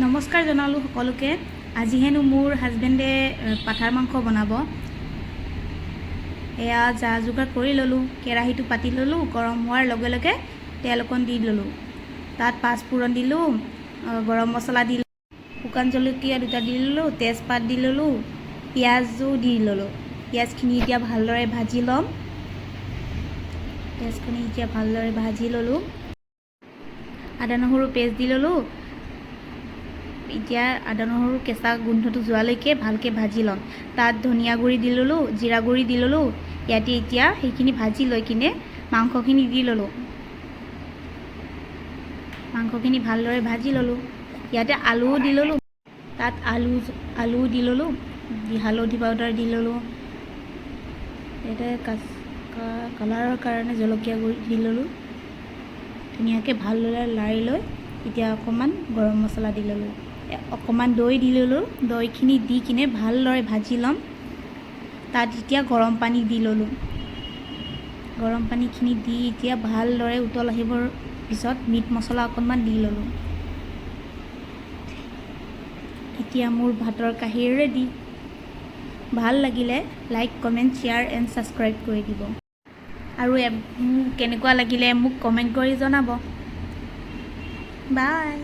নমস্কাৰ জনালোঁ সকলোকে। আজি হেনো মোৰ হাজবেণ্ডে পাঠাৰ মাংস বনাব। এয়া যা যোগাৰ কৰি ল'লোঁ কেৰাহীটো পাতি ল'লোঁ গৰম হোৱাৰ লগে লগে তেল অকণ দি ল'লোঁ। তাত পাঁচফোৰণ দিলোঁ গৰম মছলা দি শুকান জলকীয়া দুটা দি ল'লোঁ তেজপাত দি ল'লোঁ পিঁয়াজো দি ল'লোঁ। পিঁয়াজখিনি এতিয়া ভালদৰে ভাজি ল'ম। পিঁয়াজখিনি এতিয়া ভালদৰে ভাজি ল'লোঁ। আদা নহৰু পেষ্ট দি ল'লোঁ এতিয়া আদা নহৰু কেঁচা গোন্ধটো যোৱালৈকে ভালকৈ ভাজি ল'ম। তাত ধনিয়া গুড়ি দি ল'লোঁ, জিৰা গুড়ি দি ল'লোঁ। ইয়াতে এতিয়া সেইখিনি ভাজি লৈ কিনে মাংসখিনি দি ল'লোঁ। মাংসখিনি ভালদৰে ভাজি ল'লোঁ। ইয়াতে আলুও দি ল'লোঁ। তাত আলু আলুও দি ল'লোঁ, হালধি পাউডাৰ দি ল'লোঁ। ইয়াতে কাচ কালাৰৰ কাৰণে জলকীয়া গুড়ি দি ল'লোঁ। ধুনীয়াকৈ ভালদৰে লাৰি লৈ এতিয়া অকণমান গৰম মছলা দি ল'লোঁ। অকণমান দৈ দি ল'লোঁ। দৈখিনি দি কিনে ভালদৰে ভাজি ল'ম। তাত এতিয়া গৰম পানী দি ল'লোঁ। গৰম পানীখিনি দি এতিয়া ভালদৰে উতল আহিবৰ পিছত মিট মছলা অকণমান দি ল'লোঁ। এতিয়া মোৰ ভাতৰ কাঁহী ৰেডি ভাল লাগিলে like comment share and subscribe কৰি দিব। আৰু কেনেকুৱা লাগিলে মোক কমেণ্ট কৰি জনাব। বাই